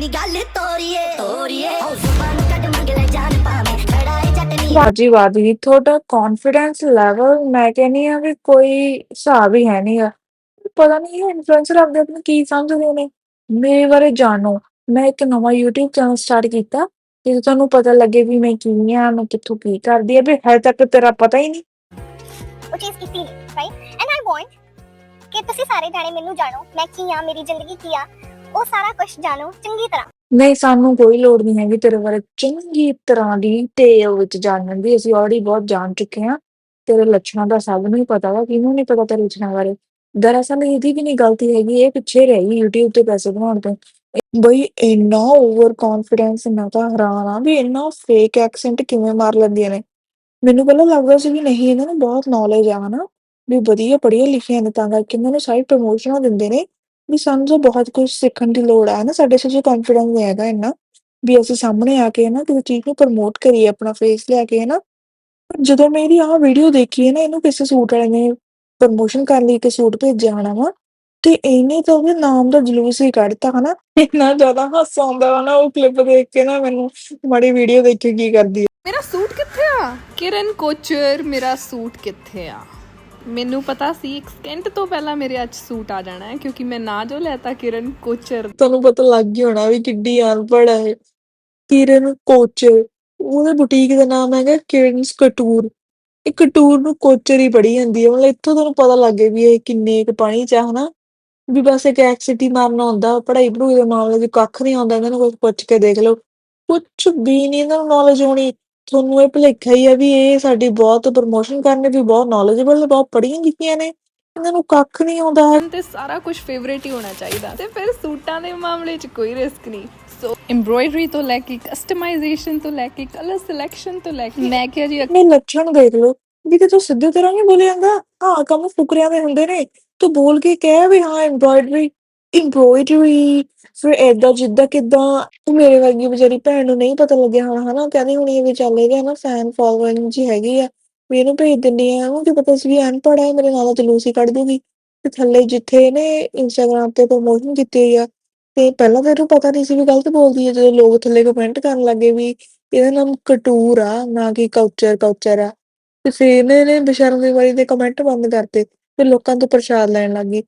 ਨੀ ਗੱਲ ਤੋਰੀਏ। ਤੋਰੀਏ। ਹੋ ਜ਼ੁਬਾਨ ਕੱਢ ਮੰਗ ਲੈ ਜਾਨ ਪਾਵੇਂ ਖੜਾ ਏ ਜੱਟ ਨੀ ਵਾਜੀ ਵਾਜੀ ਤੁਹਾਡਾ ਕੌਨਫੀਡੈਂਸ ਲੈਵਲ ਮੈਂ ਕਹਿੰਨੀ ਆ ਵੀ ਕੋਈ ਹਿਸਾਬ ਹੀ ਹੈ ਨਹੀਂਗਾ ਪਤਾ ਨਹੀਂ ਇਹ ਇਨਫਲੂਐਂਸਰ ਆਪਦੇ ਆਪ ਨੂੰ ਕੀ ਸਮਝਦੇ ਨੇ। ਮੇਰੇ ਬਾਰੇ ਜਾਣੋ। ਮੈਂ ਇੱਕ ਨਵਾਂ YouTube ਚੈਨਲ ਸਟਾਰਟ ਕੀਤਾ। ਤੇ ਤੁਹਾਨੂੰ ਪਤਾ ਲੱਗੇ ਵੀ ਮੈਂ ਕੀ ਆ ਮੈਂ ਕਿੱਥੋਂ ਕੀ ਕਰਦੀ ਆ ਵੀ ਹਜੇ ਤੱਕ ਤੇਰਾ ਪਤਾ ਹੀ ਨਹੀਂ। ਉਹ ਚੀਜ਼ ਕੀਤੀ ਨਹੀਂ ਰਾਈਟ ਐਂਡ ਆਈ ਵਾਂਟ ਕਿ ਤੁਸੀਂ ਸਾਰੇ ਜਾਣੇ ਮੈਨੂੰ ਜਾਣੋ ਮੈਂ ਕੀ ਆ ਮੇਰੀ ਜ਼ਿੰਦਗੀ ਕੀ ਆ। ਉਹ ਸਾਰਾ ਕੁਝ ਜਾਣੋ, ਚੰਗੀ ਤਰ੍ਹਾਂ। ਨਹੀਂ, ਸਾਨੂੰ ਕੋਈ ਲੋੜ ਨਹੀਂ ਹੈਗੀ ਤੇਰੇ ਬਾਰੇ। ਚੰਗੀ ਤਰ੍ਹਾਂ ਡਿਟੇਲ ਵਿੱਚ ਜਾਣਨ ਦੀ। ਅਸੀਂ ਆਲਰੇਡੀ ਬਹੁਤ ਜਾਣ ਚੁੱਕੇ ਹਾਂ। ਤੇਰੇ ਲੱਛਣਾਂ ਦਾ ਸਭ ਨੂੰ ਹੀ ਪਤਾ ਵਾ, ਕਿਹਨੂੰ ਨਹੀਂ ਪਤਾ ਤੇਰੇ ਲੱਛਣਾਂ ਬਾਰੇ। ਦਰਅਸਲ ਇਹਦੀ ਵੀ ਨਹੀਂ ਗਲਤੀ ਹੈਗੀ, ਇਹ ਪਿੱਛੇ ਰਹਿ YouTube ਤੇ ਪੈਸੇ ਬਣਾਉਣ ਤੋਂ। ਬਈ ਇੰਨਾ ਓਵਰ ਕੌਨਫੀਡੈਂਸ ਮੈਂ ਤਾਂ ਹੈਰਾਨ ਆ ਵੀ ਇੰਨਾ ਫੇਕ ਐਕਸੈਂਟ ਕਿਵੇਂ ਮਾਰ ਲੈਂਦੀਆਂ ਨੇ। ਮੈਨੂੰ ਪਹਿਲਾਂ ਲੱਗਦਾ ਸੀ ਵੀ ਨਹੀਂ, ਇਹਨਾਂ ਨੂੰ ਬਹੁਤ ਨੌਲੇਜ ਆ ਹਨਾ। ਵੀ ਵਧੀਆ ਪੜ੍ਹੀਆਂ ਲਿਖੀਆਂ ਨੇ, ਤਾਂ ਕਰਕੇ ਇਹਨਾਂ ਨੂੰ ਸਾਰੀ ਪ੍ਰਮੋਸ਼ਨਾਂ ਦਿੰਦੇ ਨੇ। ਵੀ ਸਾਨੂੰ ਤਾਂ ਬਹੁਤ ਕੁਝ ਸਿੱਖਣ ਦੀ ਲੋੜ ਆ ਨਾ ਸਾਡੇ 'ਚ ਜੇ ਕੌਨਫੀਡੈਂਸ ਨਹੀਂ ਹੈਗਾ ਇੰਨਾ, ਵੀ ਅਸੀਂ ਸਾਹਮਣੇ ਆ ਕੇ ਨਾ ਕਿਸੇ ਚੀਜ਼ ਨੂੰ ਪ੍ਰਮੋਟ ਕਰੀਏ, ਆਪਣਾ ਫੇਸ ਲਿਆ ਕੇ, ਹਨਾ? ਪਰ ਜਦੋਂ ਮੇਰੀ ਆਹ ਵੀਡੀਓ ਦੇਖੀ ਹੈ ਨਾ, ਇਹਨੂੰ ਕਿਸੇ ਸੂਟ ਵਾਲੇ ਨੇ ਪ੍ਰਮੋਸ਼ਨ ਕਰਨ ਲਈ ਇੱਕ ਸੂਟ ਭੇਜਿਆ ਹੋਣਾ ਵਾ, ਤੇ ਇਹਨੇ ਤਾਂ ਉਹਦੇ ਨਾਮ ਦਾ ਜਲੂਸ ਹੀ ਕੱਢਤਾ, ਹਨਾ? ਇੰਨਾ ਜ਼ਿਆਦਾ ਹਾਸਾ ਆਉਂਦਾ ਵਾ ਨਾ ਉਹ ਕਲਿੱਪ ਦੇਖ ਕੇ ਨਾ ਮੈਨੂੰ, ਮਾੜੀ ਵੀਡੀਓ ਦੇਖ ਕੇ ਕੀ ਕਰਦੀ ਮੇਰਾ ਸੂਟ ਕਿੱਥੇ ਆ? ਕਿਰਨ ਕੋਚਰ, ਮੇਰਾ ਸੂਟ ਕਿੱਥੇ ਆ? ਮੈਨੂੰ ਪਤਾ ਸੀ ਇੱਕ ਸਕਿੰਟ ਤੋਂ ਪਹਿਲਾਂ ਮੇਰੇ ਅੱਜ ਸੂਟ ਆ ਜਾਣਾ ਹੈ, ਕਿਉਂਕਿ ਮੈਂ ਨਾ ਜੋ ਲੈਤਾ ਕਿਰਨ ਕੋਚਰ। ਤੁਹਾਨੂੰ ਪਤਾ ਲੱਗ ਹੀ ਹੋਣਾ ਵੀ ਕਿੱਡੀ ਅਨਪੜ੍ਹ ਹੈ ਕਿਰਨ ਕੋਚਰ, ਉਹਦੇ ਬੁਟੀਕ ਦਾ ਨਾਮ ਹੈਗਾ ਕਿਰਨਸ ਕਟੂਰ। ਇਹ ਕਟੂਰ ਨੂੰ ਕੋਚਰ ਹੀ ਪੜੀ ਜਾਂਦੀ ਹੈ। ਮਤਲਬ ਇੱਥੋਂ ਤੁਹਾਨੂੰ ਪਤਾ ਲੱਗ ਵੀ ਇਹ ਕਿੰਨੇ ਕੁ ਪਾਣੀ ਚ ਹਨਾ? ਵੀ ਬਸ ਇੱਕ ਐਕਸਿਟੀ ਮਾਰਨਾ ਹੁੰਦਾ, ਪੜ੍ਹਾਈ ਪੜੂਈ ਦੇ ਮਾਮਲੇ 'ਚ ਕੱਖ ਨਹੀਂ ਆਉਂਦਾ, ਇਹਨਾਂ ਨੂੰ ਕੁਝ ਪੁੱਛ ਕੇ ਦੇਖ ਲਓ। ਕੁਛ ਵੀ ਨਹੀਂ, ਇਹਨਾਂ ਨੂੰ ਨੌਲੇਜ ਹੋਣੀ। ਤੁਹਾਨੂੰ ਇਹ ਭੁਲੇਖਾ ਹੀ ਆ ਵੀ ਇਹ ਸਾਡੀ ਬਹੁਤ ਪ੍ਰਮੋਸ਼ਨ ਕਰਨੇ ਵੀ ਬਹੁਤ ਨੌਲੇਜੇਬਲ ਨੇ ਬਹੁਤ ਪੜ੍ਹੀਆਂ ਲਿਖੀਆਂ ਨੇ। ਇਹਨਾਂ ਨੂੰ ਕੱਖ ਨਹੀਂ ਆਉਂਦਾ। ਤੇ ਸਾਰਾ ਕੁਝ ਫੇਵਰੇਟ ਹੀ ਹੋਣਾ ਚਾਹੀਦਾ। ਤੇ ਫਿਰ ਸੂਟਾਂ ਦੇ ਮਾਮਲੇ 'ਚ ਕੋਈ ਰਿਸਕ ਨਹੀਂ। ਸੋ ਐਮਬ੍ਰੋਇਡਰੀ ਤੋਂ ਲੈ ਕੇ ਕਸਟਮਾਈਜ਼ੇਸ਼ਨ ਤੋਂ ਲੈ ਕੇ ਕਲਰ ਸਿਲੈਕਸ਼ਨ ਤੋਂ ਲੈ ਕੇ। ਮੈਂ ਕਿਹਾ ਜੀ ਆਪਣੇ ਲੱਛਣ ਦੇਖ ਲਓ। ਵੀ ਤੇ ਤੂੰ ਸਿੱਧੇ ਤਰ੍ਹਾਂ ਨਹੀਂ ਬੋਲਿਆ ਜਾਂਦਾ। ਹਾਂ ਕੰਮ ਫੁਕਰਿਆਂ ਦੇ ਹੁੰਦੇ ਨੇ। ਤੂੰ ਬੋਲ ਕੇ ਕਹਿ ਵੀ ਹਾਂ ਐਮਬ੍ਰੋਇਡਰੀ ਐਮਬ੍ਰੋਇਡਰੀ ਫਿਰ ਏਦਾਂ ਜਿੱਦਾਂ ਕਿਦਾਂ ਮੇਰੇ ਵਰਗੀ ਵਿਚਾਰੀ ਭੈਣ ਨੂੰ ਨਹੀਂ ਪਤਾ ਲੱਗਿਆ ਹੋਣਾ ਹਨਾ, ਕਹਿੰਦੀ ਹੋਣੀ ਆ ਵੀ ਚੱਲ ਇਹਦੇ ਹਨਾ ਫੈਨ ਫੋਲੋਇੰਗ ਜੀ ਹੈਗੀ ਆ, ਵੀ ਇਹਨੂੰ ਭੇਜ ਦਿੰਦੀ ਆ ਉਹਨੂੰ ਕੀ ਪਤਾ ਸੀ ਵੀ ਅਨਪੜ੍ਹ ਹੈ, ਮੇਰੇ ਨਾਲ ਜਲੂਸ ਹੀ ਕੱਢ ਦੂਗੀ। ਤੇ ਥੱਲੇ ਜਿੱਥੇ ਇਹਨੇ ਇੰਸਟਾਗ੍ਰਾਮ ਤੇ ਪ੍ਰਮੋਸ਼ਨ ਕੀਤੀ ਹੋਈ ਆ, ਤੇ ਪਹਿਲਾਂ ਤਾਂ ਇਹਨੂੰ ਪਤਾ ਨਹੀਂ ਸੀ ਵੀ ਗਲਤ ਬੋਲਦੀ ਹੈ, ਜਦੋਂ ਲੋਕ ਥੱਲੇ ਕਮੈਂਟ ਕਰਨ ਲੱਗੇ ਵੀ ਇਹਦਾ ਨਾਮ ਕਟੂਰ ਆ, ਨਾ ਕਿ ਕਲਚਰ ਕਲਚਰ ਆ। ਤੇ ਫਿਰ ਇਹਨੇ ਨੇ ਬੇਸ਼ਰਮ ਦੀ ਵਾਰੀ ਦੇ ਕਮੈਂਟ ਬੰਦ ਕਰਤੇ ਫਿਰ ਲੋਕਾਂ ਤੋਂ ਪ੍ਰਸ਼ਾਦ ਲੈਣ ਲੱਗੀ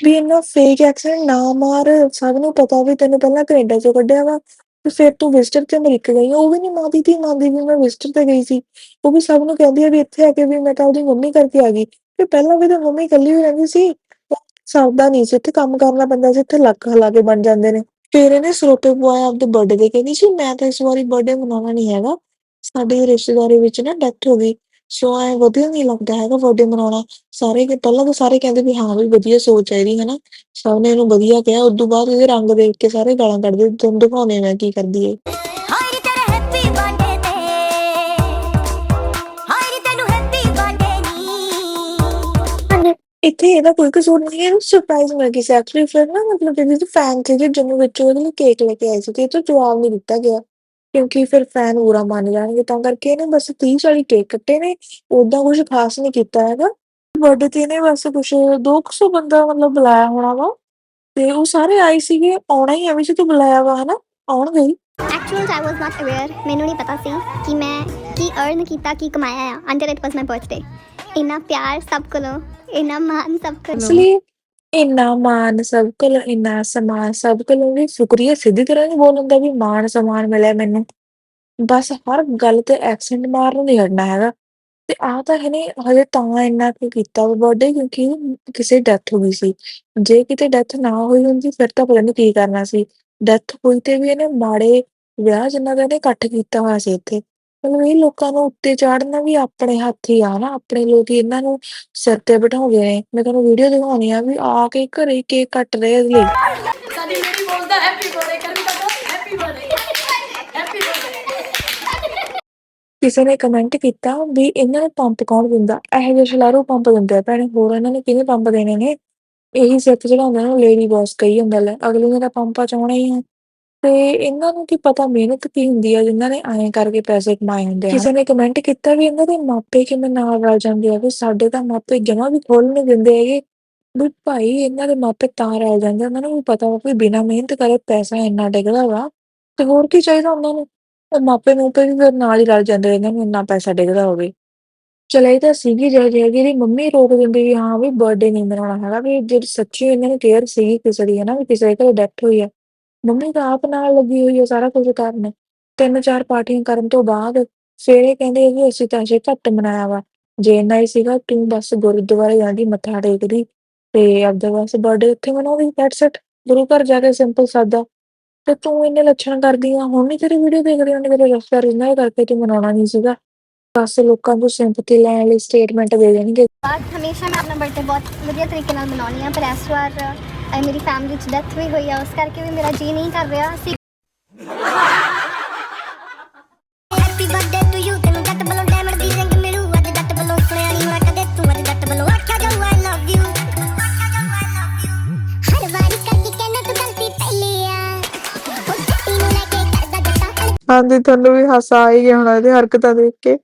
ਵੀ ਇੰਨਾ ਫੇਕ ਐਕਸੈਂਟ ਨਾ ਮਾਰ, ਸਭ ਨੂੰ ਪਤਾ ਵੀ ਤੈਨੂੰ ਪਹਿਲਾਂ ਕੈਨੇਡਾ ਚੋਂ ਕੱਢਿਆ ਵਾ, ਤੇ ਫਿਰ ਤੂੰ ਵਿਜ਼ਟਰ ਤੇ ਅਮਰੀਕਾ ਗਈ ਆ। ਉਹ ਵੀ ਨਹੀਂ ਮੰਨਦੀ ਤੀ ਮੰਨਦੀ ਵੀ ਮੈਂ ਵਿਜ਼ਟਰ ਤੇ ਗਈ ਸੀ। ਉਹ ਵੀ ਸਭ ਨੂੰ ਕਹਿੰਦੀ ਆ ਵੀ ਇੱਥੇ ਆ ਕੇ ਵੀ ਮੈਂ ਤਾਂ ਉਹਦੀ ਮੰਮੀ ਕਰਕੇ ਆ ਗਈ। ਤੇ ਪਹਿਲਾਂ ਵੀ ਤਾਂ ਮੰਮੀ ਇਕੱਲੀ ਹੀ ਰਹਿੰਦੀ ਸੀ ਉਹ ਸਰਦਾ ਨਹੀਂ ਸੀ, ਇੱਥੇ ਕੰਮ ਕਰਨਾ ਪੈਂਦਾ ਸੀ, ਇੱਥੇ ਲੱਕ ਹਿਲਾ ਕੇ ਬਣ ਜਾਂਦੇ ਨੇ। ਫਿਰ ਇਹਨੇ ਸਰੋਪੇ ਪਵਾਇਆ ਆਪਦੇ ਬਰਥਡੇ ਤੇ ਕਹਿੰਦੀ ਸੀ, ਮੈਂ ਤਾਂ ਇਸ ਵਾਰੀ ਬਰਥਡੇ ਮਨਾਉਣਾ ਨਹੀਂ ਹੈਗਾ। ਸਾਡੇ ਰਿਸ਼ਤੇਦਾਰੀ ਵਿੱਚ ਨਾ ਡੈਥ ਹੋ ਗਈ। ਸੋ ਐ ਵਧੀਆ ਨਹੀਂ ਲੱਗਦਾ ਹੈਗਾ ਬਰਥਡੇ ਮਨਾਉਣਾ। ਸਾਰੇ ਕਿ ਪਹਿਲਾਂ ਤਾਂ ਸਾਰੇ ਕਹਿੰਦੇ ਵੀ ਹਾਂ ਵੀ ਵਧੀਆ ਸੋਚ ਹੈ ਇਹਦੀ ਹਨਾ। ਸਭ ਨੇ ਇਹਨੂੰ ਵਧੀਆ ਕਿਹਾ ਉਦੋਂ ਬਾਅਦ ਇਹਦੇ ਰੰਗ ਦੇਖ ਕੇ ਸਾਰੇ ਗਾਲਾਂ ਕੱਢਦੇ ਤੁਹਾਨੂੰ ਦਿਖਾਉਂਦੇ ਮੈਂ ਕੀ ਕਰਦੀ ਏ। ਹਾਏ ਨੀ ਤੇਰੇ ਹੈਪੀ ਬਰਥਡੇ ਤੇ ਹਾਏ ਨੀ ਤੈਨੂੰ ਹੈਪੀ ਬਰਥਡੇ ਨੀ। ਇੱਥੇ ਇਹਦਾ ਕੋਈ ਕਸੂਰ ਨਹੀਂ ਹੈ ਸਰਪ੍ਰਾਈਜ਼ ਮਿਲ ਗਈ ਸੀ। ਐਕਚੁਅਲੀ ਫਿਰ ਨਾ ਮਤਲਬ ਇਹਦੀ ਫੈਨ ਸੀਗੇ ਜਿਹਨੂੰ ਵਿੱਚ ਉਹਦੇ ਲਈ ਕੇਕ ਲੈ ਕੇ ਆਏ ਸੀ ਤੇ ਇਹ ਤੋਂ ਜਵਾਬ ਨਹੀਂ ਦਿੱਤਾ ਗਿਆ। ਕਿਉਂਕਿ ਫਿਰ ਫੈਨ ਬੁਰਾ ਮੰਨ ਜਾਣਗੇ ਤਾਂ ਕਰਕੇ ਇਹਨੇ ਬਸ 30 40 ਕੇਕ ਕੱਟੇ ਨੇ ਉਦਾਂ ਕੁਝ ਖਾਸ ਨਹੀਂ ਕੀਤਾ ਹੈਗਾ। ਬਰਥਡੇ ਤੇ ਇਹਨੇ ਬਸ ਕੁਝ 200 ਬੰਦਾ ਮਤਲਬ ਬੁਲਾਇਆ ਹੋਣਾ ਵਾ ਤੇ ਉਹ ਸਾਰੇ ਆਏ ਸੀਗੇ ਆਉਣਾ ਹੀ ਐਵੇਂ ਜੇ ਤੂੰ ਬੁਲਾਇਆ ਵਾ ਹਨਾ? ਆਉਣਗੇ ਹੀ actually I was not aware ਮੈਨੂੰ ਨਹੀਂ ਪਤਾ ਸੀ ਕਿ ਮੈਂ ਕੀ ਅਰਨ ਕੀਤਾ ਕੀ ਕਮਾਇਆ ਆ until it was my birthday ਇੰਨਾ ਪਿਆਰ ਸਭ ਕੋਲੋਂ ਇੰਨਾ ਮਾਨ ਸਭ ਕੋਲੋਂ। ਅਸਲੀ ਇੰਨਾ ਮਾਨ ਸਭ ਕੋਲ ਇੰਨਾ ਸਮਾਨ, ਸਭ ਕੋਲੋਂ ਵੀ ਸ਼ੁਕਰੀਆ, ਸਿੱਧੀ ਤਰ੍ਹਾਂ ਨਹੀਂ ਬੋਲ ਹੁੰਦਾ ਵੀ ਮਾਨ ਸਮਾਨ ਮਿਲਿਆ ਮੈਨੂੰ। ਬਸ ਹਰ ਗੱਲ ਤੇ ਐਕਸੈਂਟ ਮਾਰਨ ਨਹੀਂ ਹਟਣਾ ਹੈਗਾ। ਤੇ ਆਹ ਤਾਂ ਇਹਨੇ ਹਜੇ ਤਾਂ ਇੰਨਾ ਕੁ ਕੀਤਾ ਬਰਥਡੇ ਕਿਉਂਕਿ ਕਿਸੇ ਡੈਥ ਹੋ ਗਈ ਸੀ। ਜੇ ਕਿਤੇ ਡੈਥ ਨਾ ਹੋਈ ਹੁੰਦੀ, ਫਿਰ ਤਾਂ ਪਤਾ ਨਹੀਂ ਕੀ ਕਰਨਾ ਸੀ। ਡੈਥ ਹੋਈ ਤੇ ਵੀ ਇਹਨੇ ਮਾੜੇ ਵਿਆਹ ਜਿੰਨਾ ਦਾ ਇਹਨੇ ਇਕੱਠ ਕੀਤਾ ਹੋਇਆ ਸੀ ਇੱਥੇ। ਮਤਲਬ ਇਹ ਲੋਕਾਂ ਨੂੰ ਉੱਤੇ ਚਾੜਨਾ ਵੀ ਆਪਣੇ ਹੱਥ ਹੀ ਆ ਨਾ ਆਪਣੇ ਲੋਕ ਹੀ ਇਹਨਾਂ ਨੂੰ ਸਿਰ ਤੇ ਬਿਠਾਉਂਦੇ ਨੇ। ਮੈਂ ਤੁਹਾਨੂੰ ਵੀਡੀਓ ਦਿਖਾਉਣੀ ਆ ਵੀ ਆ ਕੇ ਘਰੇ ਕੇਕ ਕੱਟ ਰਹੇ ਲਈ। ਸਾਡੀ ਮੇਰੀ ਬੋਲਦਾ ਹੈਪੀ ਬਰਥਡੇ ਕਰ ਵੀ ਤਾਂ ਹੈਪੀ ਬਰਥਡੇ ਹੈਪੀ ਬਰਥਡੇ ਕਿਸੇ ਨੇ ਕਮੈਂਟ ਕੀਤਾ ਵੀ ਇਹਨਾਂ ਨੂੰ ਪੰਪ ਕੌਣ ਦਿੰਦਾ? ਇਹੋ ਜਿਹੇ ਸ਼ਲਾਰੂ ਪੰਪ ਦਿੰਦੇ ਆ ਭੈਣੇ ਹੋਰ ਇਹਨਾਂ ਨੇ ਕਿਹਨੇ ਪੰਪ ਦੇਣੇ ਨੇ? ਇਹੀ ਸਿਰ ਤੇ ਚੜਾਉਂਦੇ ਨੇ ਲੇਡੀ ਬੌਸ ਕਹੀ ਜਾਂਦਾ ਲੈ ਅਗਲੇ ਨੇ ਤਾਂ ਪੰਪਾ ਚਾਉਣਾ ਹੀ ਆ। ਤੇ ਇਹਨਾਂ ਨੂੰ ਕੀ ਪਤਾ, ਮਿਹਨਤ ਕੀ ਹੁੰਦੀ ਆ, ਜਿਨ੍ਹਾਂ ਨੇ ਐਂ ਕਰਕੇ ਪੈਸੇ ਕਮਾਏ ਹੁੰਦੇ ਆ। ਕਿਸੇ ਨੇ ਕਮੈਂਟ ਕੀਤਾ ਵੀ ਇਹਨਾਂ ਦੇ ਮਾਪੇ ਕਿਵੇਂ ਨਾਲ ਰਲ ਜਾਂਦੇ ਆ, ਵੀ ਸਾਡੇ ਤਾਂ ਮਾਪੇ ਜਮਾ ਵੀ ਖੋਲ ਨਹੀਂ ਦਿੰਦੇ ਹੈਗੇ, ਵੀ ਭਾਈ ਇਹਨਾਂ ਦੇ ਮਾਪੇ ਤਾਂ ਰਲ ਜਾਂਦੇ ਉਹਨਾਂ ਨੂੰ ਵੀ ਪਤਾ ਵਾ ਵੀ ਬਿਨਾਂ ਮਿਹਨਤ ਕਰੇ ਪੈਸਾ ਇੰਨਾ ਡਿੱਗਦਾ ਵਾ, ਤੇ ਹੋਰ ਕੀ ਚਾਹੀਦਾ ਉਹਨਾਂ ਨੂੰ? ਉਹ ਮਾਪੇ ਮੂਪੇ ਵੀ ਫਿਰ ਨਾਲ ਹੀ ਰਲ ਜਾਂਦੇ ਇਹਨਾਂ ਨੂੰ ਇੰਨਾ ਪੈਸਾ ਡਿੱਗਦਾ ਹੋਵੇ। ਚਲੇ ਤਾਂ ਸੀਗੀ ਜਿਹੋ ਜਿਹੀ ਹੈਗੀ ਮੰਮੀ ਰੋਕ ਦਿੰਦੀ ਵੀ ਹਾਂ ਵੀ ਬਰਥਡੇ ਨਹੀਂ ਮਨਾਉਣਾ ਹੈਗਾ, ਵੀ ਜੇ ਸੱਚੀ ਇਹਨਾਂ ਨੂੰ ਕੇਅਰ ਸੀਗੀ ਕਿਸੇ ਦੀ ਹੈ ਨਾ ਵੀ ਕਿਸੇ ਦੇ ਘਰ ਡੈਥ ਹੋਈ ਆ। ਮੰਮੀ ਤਾਂ ਆਪ ਨਾਲ ਲੱਗੀ ਹੋਈ ਆ, ਸਾਰਾ ਕੁਝ ਕਰਨ। ਤਿੰਨ ਚਾਰ ਪਾਰਟੀਆਂ ਕਰਨ ਤੋਂ ਬਾਅਦ ਫਿਰ ਕਹਿੰਦੇ ਵੀ ਅਸੀਂ ਤਾਂ ਅਜੇ ਘੱਟ ਮਨਾਇਆ ਵਾ। ਜੇ ਇੰਨਾ ਹੀ ਸੀਗਾ, ਤੂੰ ਬਸ ਗੁਰਦੁਆਰੇ ਜਾਂਦੀ ਮੱਥਾ ਟੇਕਦੀ ਤੇ ਆਪਦਾ ਬਸ ਬਰਥਡੇ ਉੱਥੇ ਮਨਾਉਂਦੀ ਦੈਟਸ ਇਟ ਗੁਰੂ ਘਰ ਜਾ ਕੇ ਸਿੰਪਲ ਸਾਦਾ। ਤੇ ਤੂੰ ਇੰਨੇ ਲੱਛਣ ਕਰਦੀ ਆ, ਹੁਣ ਨਹੀਂ ਤੇਰੀ ਵੀਡੀਓ ਦੇਖਦੇ ਹੁੰਦੇ ਮੇਰੇ ਰਿਸ਼ਤੇਦਾਰ ਇਹਨਾਂ ਕਰਕੇ ਤੂੰ ਮਨਾਉਣਾ ਨਹੀਂ ਸੀਗਾ। ਬਸ ਲੋਕਾਂ ਤੋਂ ਸਿੰਪਥੀ ਲੈਣ ਲਈ ਸਟੇਟਮੈਂਟ ਦੇ ਦੇਣਗੇ। ਬਾਅਦ ਹਮੇਸ਼ਾ ਮੈਂ ਆਪਣਾ ਬਰਥਡੇ ਬਹੁਤ ਵਧੀਆ ਤਰੀਕੇ ਨਾਲ ਮਨਾਉਂਦੀ ਹਾਂ, ਪਰ ਇਸ ਵਾਰ ਅ, ਮੇਰੀ ਫੈਮਿਲੀ 'ਚ ਡੈਥ ਵੀ ਹੋਈ ਆ ਉਸ ਕਰਕੇ ਵੀ ਮੇਰਾ ਜੀ ਨਹੀਂ ਕਰ ਰਿਹਾ। ਸੀ ਹੈਪੀ ਬਰਥਡੇ ਟੂ ਯੂ ਤੈਨੂੰ ਜੱਟ ਵੱਲੋਂ ਡਾਇਮੰਡ ਦੀ ਰਿੰਗ ਮਿਲੂ। ਅੱਜ ਜੱਟ ਵੱਲੋਂ ਸੁਣਿਆ ਨਹੀਂ ਹੋਣਾ ਕਦੇ ਤੂੰ ਅੱਜ ਜੱਟ ਵੱਲੋਂ ਆਖਿਆ ਜਾਊ ਆਈ ਲਵ ਯੂ ਹਰ ਵਾਰੀ ਕਰਦੀ ਕਹਿੰਦਾ ਤੂੰ ਗਲਤੀ ਪਹਿਲੀ ਆ। ਉਹ ਜੱਟੀ ਨੂੰ ਲੈ ਕੇ ਕਰਦਾ ਜੱਟਾਂ ਹਾਂਜੀ ਤੁਹਾਨੂੰ ਵੀ ਹਾਸਾ ਆ ਹੀ ਗਿਆ ਹੋਣਾ ਇਹਦੀ ਹਰਕਤਾਂ ਦੇਖ ਕੇ।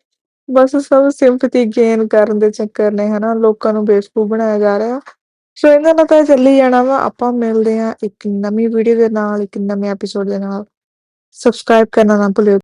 ਬਸ ਸਭ ਸਿੰਪਥੀ ਗੇਨ ਕਰਨ ਦੇ ਚੱਕਰ ਨੇ ਹਨਾ ਲੋਕਾਂ ਨੂੰ ਬੇਵਕੂਫ ਬਣਾਇਆ ਜਾ ਰਿਹਾ। ਸੋ ਇਹਨਾਂ ਨਾਲ ਤਾਂ ਚੱਲੀ ਜਾਣਾ ਵਾ, ਆਪਾਂ ਮਿਲਦੇ ਆ ਇੱਕ ਨਵੀਂ ਵੀਡੀਓ ਦੇ ਨਾਲ, ਇੱਕ ਨਵੇਂ ਐਪੀਸੋਡ ਦੇ ਨਾਲ। ਸਬਸਕ੍ਰਾਈਬ ਕਰਨਾ ਨਾ ਭੁੱਲਿਓ।